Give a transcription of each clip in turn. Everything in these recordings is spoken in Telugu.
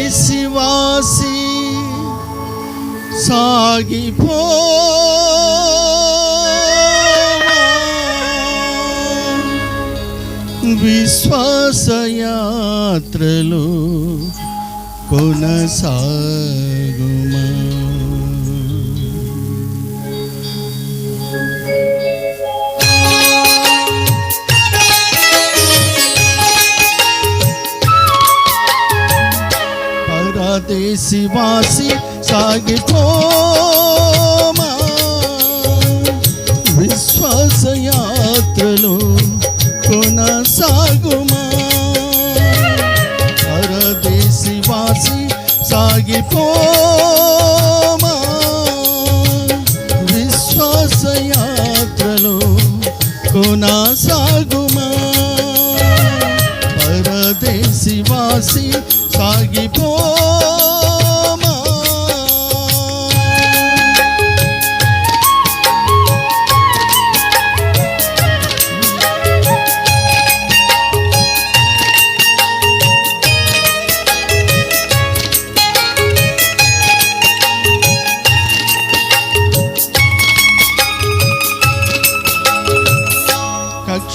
పరదేశివాసి సాగిపో విశ్వాసయాత్రలు కొనసాగుమా? వాసి వాసి సాగిపోమా? విశ్వాసయాత్రలు కొనసాగుమా? పరదేశివాసి సాగిపోమా? విశ్వాసయాత్రలు కొనసాగుమా? పరదేశివాసి సాగిపో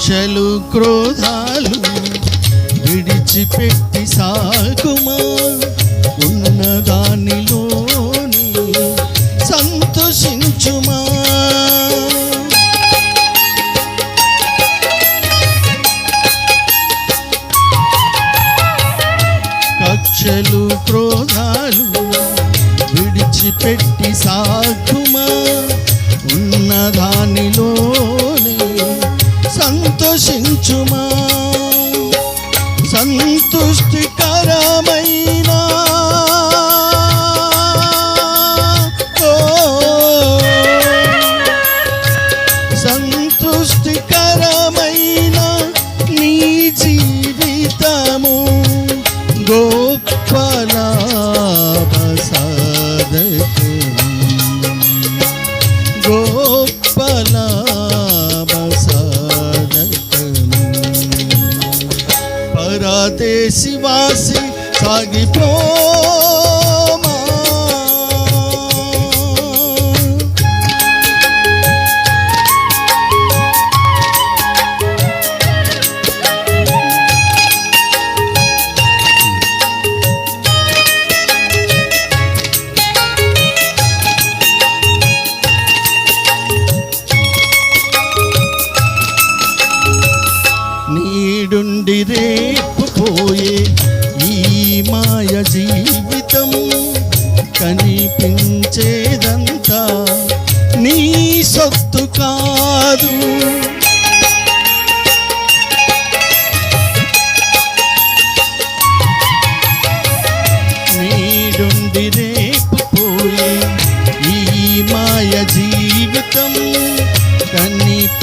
ఆశలు క్రోధాలు విడిచిపెట్టి సాగుమా ఉన్న దానిలోని సంతోషించుమా? కక్షలు క్రోధాలు విడిచిపెట్టి సాగుమా ఉన్న దానిలోనే సంతోషించుమా? సంతుష్టికరమైన? సంతుష్టికరమైన నీ జీవితము గోపాల పరదేశివాసి సాగిపో కనిపించేదంతా నీ సొత్తు కాదు. నీడుండి రేపు పోయే ఈ మాయ జీవితం కనిపించేదంతా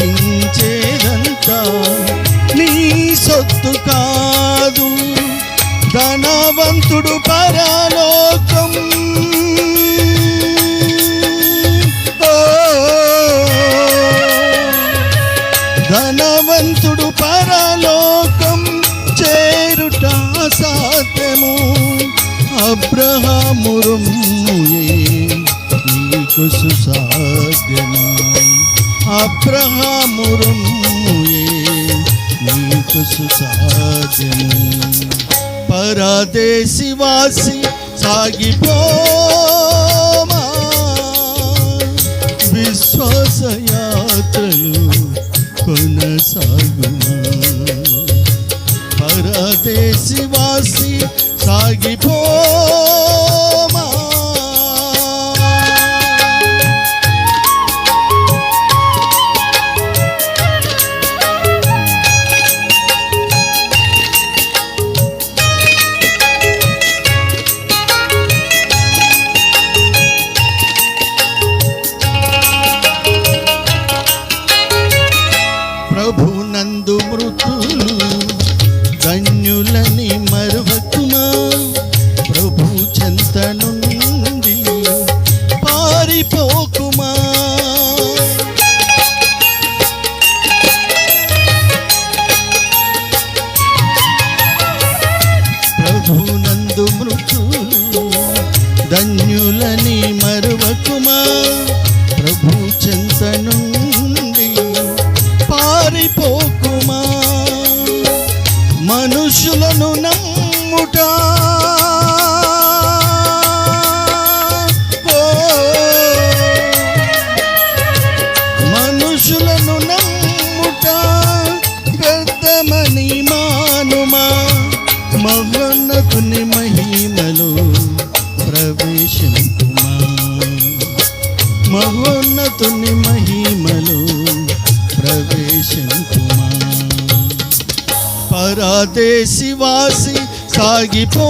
నీ సొత్తు కాదు. ధనవంతుడు పరాలో సాధ్యము. సుసాధ్యము అబ్రహాము రొమ్ముయే నీకు సుసాధ్యము. పరదేశివాసి సాగిపోమా. విశ్వాసయాత్రలు కొనసాగుమా. పరదేశివాసి సాగిపోమా पार्वकुमा మహోన్నతుని మహిమలో ప్రవేశింపుమా. మహోన్నతుని మహిమలో ప్రవేశింపుమా. పరాదేశివాసి సాగిపో